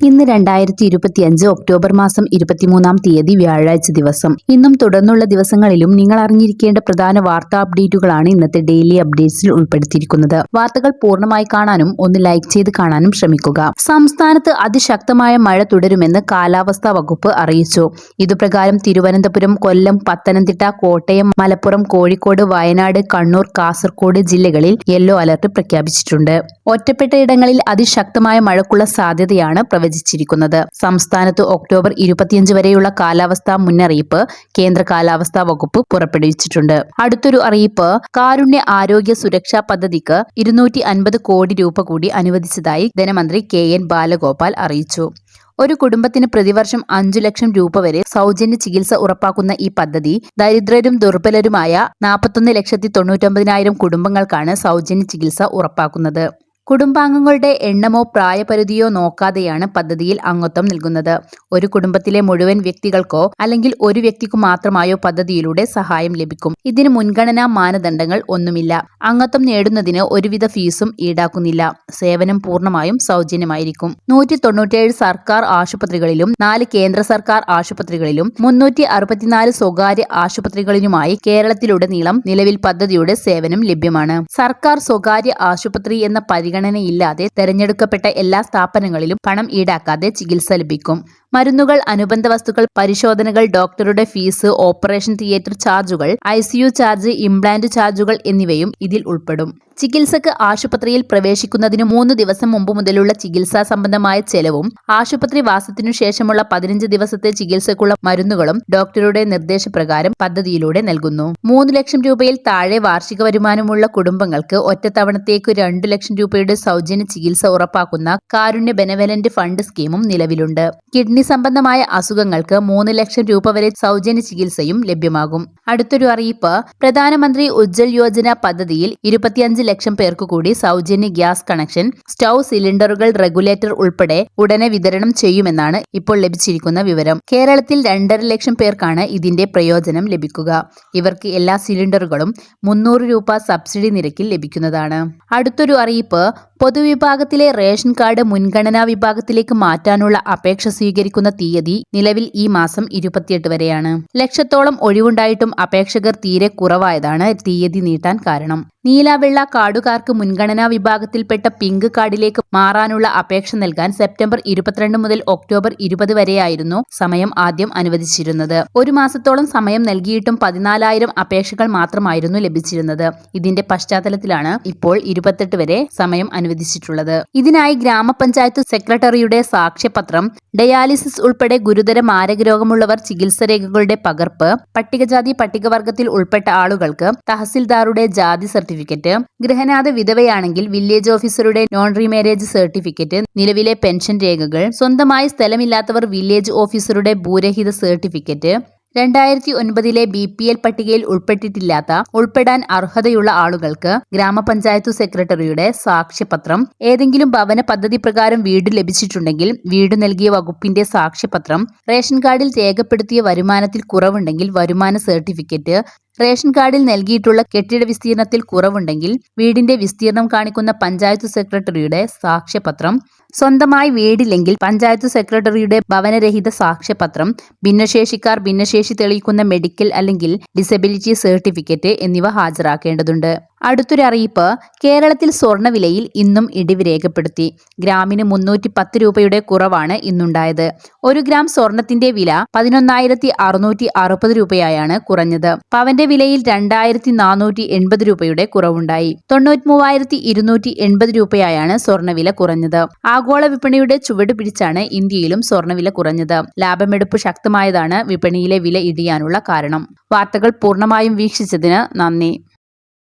ഇന്ന് രണ്ടായിരത്തി ഇരുപത്തിയഞ്ച് ഒക്ടോബർ മാസം ഇരുപത്തിമൂന്നാം തീയതി വ്യാഴാഴ്ച ദിവസം. ഇന്നും തുടർന്നുള്ള ദിവസങ്ങളിലും നിങ്ങൾ അറിഞ്ഞിരിക്കേണ്ട പ്രധാന വാർത്താ അപ്ഡേറ്റുകളാണ് ഇന്നത്തെ ഡെയിലി അപ്ഡേറ്റ്സിൽ ഉൾപ്പെടുത്തിയിരിക്കുന്നത്. വാർത്തകൾ പൂർണമായി കാണാനും ഒന്ന് ലൈക്ക് ചെയ്ത് കാണാനും ശ്രമിക്കുക. സംസ്ഥാനത്ത് അതിശക്തമായ മഴ തുടരുമെന്ന് കാലാവസ്ഥാ വകുപ്പ് അറിയിച്ചു. ഇതുപ്രകാരം തിരുവനന്തപുരം കൊല്ലം പത്തനംതിട്ട കോട്ടയം മലപ്പുറം കോഴിക്കോട് വയനാട് കണ്ണൂർ കാസർഗോഡ് ജില്ലകളിൽ യെല്ലോ അലർട്ട് പ്രഖ്യാപിച്ചിട്ടുണ്ട്. ഒറ്റപ്പെട്ട ഇടങ്ങളിൽ അതിശക്തമായ മഴക്കുള്ള സാധ്യതയാണ് പ്രവചിച്ചിരിക്കുന്നത് സംസ്ഥാനത്ത് ഒക്ടോബർ ഇരുപത്തിയഞ്ച് വരെയുള്ള കാലാവസ്ഥാ മുന്നറിയിപ്പ് കേന്ദ്ര കാലാവസ്ഥാ വകുപ്പ് പുറപ്പെടുവിച്ചിട്ടുണ്ട്. അടുത്തൊരു അറിയിപ്പ് കാരുണ്യ ആരോഗ്യ സുരക്ഷാ പദ്ധതിക്ക് ഇരുന്നൂറ്റി അൻപത് കോടി രൂപ കൂടി അനുവദിച്ചതായി ധനമന്ത്രി കെ എൻ ബാലഗോപാൽ അറിയിച്ചു. ഒരു കുടുംബത്തിന് പ്രതിവർഷം അഞ്ചു ലക്ഷം രൂപ വരെ സൗജന്യ ചികിത്സ ഉറപ്പാക്കുന്ന ഈ പദ്ധതി ദരിദ്രരും ദുർബലരുമായ നാൽപ്പത്തൊന്ന് ലക്ഷത്തി തൊണ്ണൂറ്റൊമ്പതിനായിരം കുടുംബങ്ങൾക്കാണ് സൗജന്യ ചികിത്സ ഉറപ്പാക്കുന്നത്. കുടുംബാംഗങ്ങളുടെ എണ്ണമോ പ്രായപരിധിയോ നോക്കാതെയാണ് പദ്ധതിയിൽ അംഗത്വം നൽകുന്നത്. ഒരു കുടുംബത്തിലെ മുഴുവൻ വ്യക്തികൾക്കോ അല്ലെങ്കിൽ ഒരു വ്യക്തിക്കു മാത്രമായോ പദ്ധതിയിലൂടെ സഹായം ലഭിക്കും. ഇതിന് മുൻഗണനാ മാനദണ്ഡങ്ങൾ ഒന്നുമില്ല. അംഗത്വം നേടുന്നതിന് ഒരുവിധ ഫീസും ഈടാക്കുന്നില്ല. സേവനം പൂർണമായും സൗജന്യമായിരിക്കും. നൂറ്റി തൊണ്ണൂറ്റിയേഴ് സർക്കാർ ആശുപത്രികളിലും നാല് കേന്ദ്ര സർക്കാർ ആശുപത്രികളിലും മുന്നൂറ്റി അറുപത്തിനാല് സ്വകാര്യ ആശുപത്രികളിലുമായി കേരളത്തിലുടനീളം നിലവിൽ പദ്ധതിയുടെ സേവനം ലഭ്യമാണ്. സർക്കാർ സ്വകാര്യ ആശുപത്രി എന്ന പരിഗണന പരിഗണനയില്ലാതെ തെരഞ്ഞെടുക്കപ്പെട്ട എല്ലാ സ്ഥാപനങ്ങളിലും പണം ഈടാക്കാതെ ചികിത്സ ലഭിക്കും. മരുന്നുകൾ അനുബന്ധ വസ്തുക്കൾ പരിശോധനകൾ ഡോക്ടറുടെ ഫീസ് ഓപ്പറേഷൻ തിയേറ്റർ ചാർജുകൾ ഐ ചാർജ് ഇംപ്ലാന്റ് ചാർജുകൾ എന്നിവയും ഇതിൽ ഉൾപ്പെടും. ചികിത്സക്ക് ആശുപത്രിയിൽ പ്രവേശിക്കുന്നതിന് മൂന്ന് ദിവസം മുമ്പ് മുതലുള്ള ചികിത്സാ സംബന്ധമായ ചെലവും ആശുപത്രി വാസത്തിനു ശേഷമുള്ള പതിനഞ്ച് ദിവസത്തെ ചികിത്സക്കുള്ള മരുന്നുകളും ഡോക്ടറുടെ നിർദ്ദേശപ്രകാരം പദ്ധതിയിലൂടെ നൽകുന്നു. മൂന്ന് ലക്ഷം രൂപയിൽ താഴെ വാർഷിക വരുമാനമുള്ള കുടുംബങ്ങൾക്ക് ഒറ്റത്തവണത്തേക്ക് രണ്ടു ലക്ഷം രൂപയുടെ സൗജന്യ ചികിത്സ ഉറപ്പാക്കുന്ന കാരുണ്യ ബെനവലന്റ് ഫണ്ട് സ്കീമും നിലവിലുണ്ട്. കിഡ്നി സംബന്ധമായ അസുഖങ്ങൾക്ക് മൂന്ന് ലക്ഷം രൂപ വരെ സൗജന്യ ചികിത്സയും ലഭ്യമാകും. അടുത്തൊരു അറിയിപ്പ് പ്രധാനമന്ത്രി ഉജ്ജൽ യോജന പദ്ധതിയിൽ ഇരുപത്തിയഞ്ച് ലക്ഷം പേർക്ക് കൂടി സൗജന്യ ഗ്യാസ് കണക്ഷൻ സ്റ്റൗ സിലിണ്ടറുകൾ റെഗുലേറ്റർ ഉൾപ്പെടെ ഉടനെ വിതരണം ചെയ്യുമെന്നാണ് ഇപ്പോൾ ലഭിച്ചിരിക്കുന്ന വിവരം. കേരളത്തിൽ രണ്ടര ലക്ഷം പേർക്കാണ് ഇതിന്റെ പ്രയോജനം ലഭിക്കുക. ഇവർക്ക് എല്ലാ സിലിണ്ടറുകളും മുന്നൂറ് രൂപ സബ്സിഡി നിരക്കിൽ ലഭിക്കുന്നതാണ്. അടുത്തൊരു അറിയിപ്പ് പൊതുവിഭാഗത്തിലെ റേഷൻ കാർഡ് മുൻഗണനാ വിഭാഗത്തിലേക്ക് മാറ്റാനുള്ള അപേക്ഷ സ്വീകരിക്കുന്ന തീയതി നിലവിൽ ഈ മാസം ഇരുപത്തിയെട്ട് വരെയാണ്. ലക്ഷത്തോളം ഒഴിവുണ്ടായിട്ടും അപേക്ഷകർ തീരെ കുറവായതാണ് തീയതി നീട്ടാൻ കാരണം. നീലവെള്ള കാർഡുകാർക്ക് മുൻഗണനാ വിഭാഗത്തിൽപ്പെട്ട പിങ്ക് കാർഡിലേക്ക് മാറാനുള്ള അപേക്ഷ നൽകാൻ സെപ്റ്റംബർ ഇരുപത്തിരണ്ട് മുതൽ ഒക്ടോബർ ഇരുപത് വരെയായിരുന്നു സമയം ആദ്യം അനുവദിച്ചിരുന്നത്. ഒരു മാസത്തോളം സമയം നൽകിയിട്ടും പതിനാലായിരം അപേക്ഷകൾ മാത്രമായിരുന്നു ലഭിച്ചിരുന്നത്. ഇതിന്റെ പശ്ചാത്തലത്തിലാണ് ഇപ്പോൾ ഇരുപത്തെട്ട് വരെ സമയം അനുവദിച്ചിട്ടുള്ളത്. ഇതിനായി ഗ്രാമപഞ്ചായത്ത് സെക്രട്ടറിയുടെ സാക്ഷ്യപത്രം ഡയാലിസിസ് ഉൾപ്പെടെ ഗുരുതര മാരക രോഗമുള്ളവർ ചികിത്സ രേഖകളുടെ പകർപ്പ് പട്ടികജാതി പട്ടികവർഗത്തിൽ ഉൾപ്പെട്ട ആളുകൾക്ക് തഹസിൽദാറുടെ ജാതി സർട്ടിഫിക്കറ്റ് ഗൃഹനാഥ വിധവയാണെങ്കിൽ വില്ലേജ് ഓഫീസറുടെ നോൺ റീമാരേജ് സർട്ടിഫിക്കറ്റ് നിലവിലെ പെൻഷൻ രേഖകൾ സ്വന്തമായി സ്ഥലമില്ലാത്തവർ വില്ലേജ് ഓഫീസറുടെ ഭൂരഹിത സർട്ടിഫിക്കറ്റ് രണ്ടായിരത്തി ഒൻപതിലെ ബി പി എൽ പട്ടികയിൽ ഉൾപ്പെട്ടിട്ടില്ലാത്ത ഉൾപ്പെടാൻ അർഹതയുള്ള ആളുകൾക്ക് ഗ്രാമപഞ്ചായത്ത് സെക്രട്ടറിയുടെ സാക്ഷ്യപത്രം ഏതെങ്കിലും ഭവന പദ്ധതി പ്രകാരം വീട് ലഭിച്ചിട്ടുണ്ടെങ്കിൽ വീട് നൽകിയ വകുപ്പിന്റെ സാക്ഷ്യപത്രം റേഷൻ കാർഡിൽ രേഖപ്പെടുത്തിയ വരുമാനത്തിൽ കുറവുണ്ടെങ്കിൽ വരുമാന സർട്ടിഫിക്കറ്റ് റേഷൻ കാർഡിൽ നൽകിയിട്ടുള്ള കെട്ടിട വിസ്തീർണത്തിൽ കുറവുണ്ടെങ്കിൽ വീടിന്റെ വിസ്തീർണം കാണിക്കുന്ന പഞ്ചായത്ത് സെക്രട്ടറിയുടെ സാക്ഷ്യപത്രം സ്വന്തമായി വീടില്ലെങ്കിൽ പഞ്ചായത്ത് സെക്രട്ടറിയുടെ ഭവനരഹിത സാക്ഷ്യപത്രം ഭിന്നശേഷിക്കാർ ഭിന്നശേഷി തെളിയിക്കുന്ന മെഡിക്കൽ അല്ലെങ്കിൽ ഡിസബിലിറ്റി സർട്ടിഫിക്കറ്റ് എന്നിവ ഹാജരാക്കേണ്ടതുണ്ട്. അടുത്തൊരു അറിയിപ്പ് കേരളത്തിൽ സ്വർണവിലയിൽ ഇന്നും ഇടിവ് രേഖപ്പെടുത്തി. ഗ്രാമിന് മുന്നൂറ്റി പത്ത് രൂപയുടെ കുറവാണ് ഇന്നുണ്ടായത്. ഒരു ഗ്രാം സ്വർണത്തിന്റെ വില പതിനൊന്നായിരത്തി അറുന്നൂറ്റി അറുപത് രൂപയായാണ് കുറഞ്ഞത്. പവന്റെ വിലയിൽ രണ്ടായിരത്തി നാനൂറ്റി എൺപത് രൂപയുടെ കുറവുണ്ടായി. തൊണ്ണൂറ്റി മൂവായിരത്തി ഇരുന്നൂറ്റി എൺപത് രൂപയായാണ് സ്വർണവില കുറഞ്ഞത്. ആഗോള വിപണിയുടെ ചുവട് പിടിച്ചാണ് ഇന്ത്യയിലും സ്വർണവില കുറഞ്ഞത്. ലാഭമെടുപ്പ് ശക്തമായതാണ് വിപണിയിലെ വില ഇടിയാനുള്ള കാരണം. വാർത്തകൾ പൂർണമായും വീക്ഷിച്ചതിന് നന്ദി.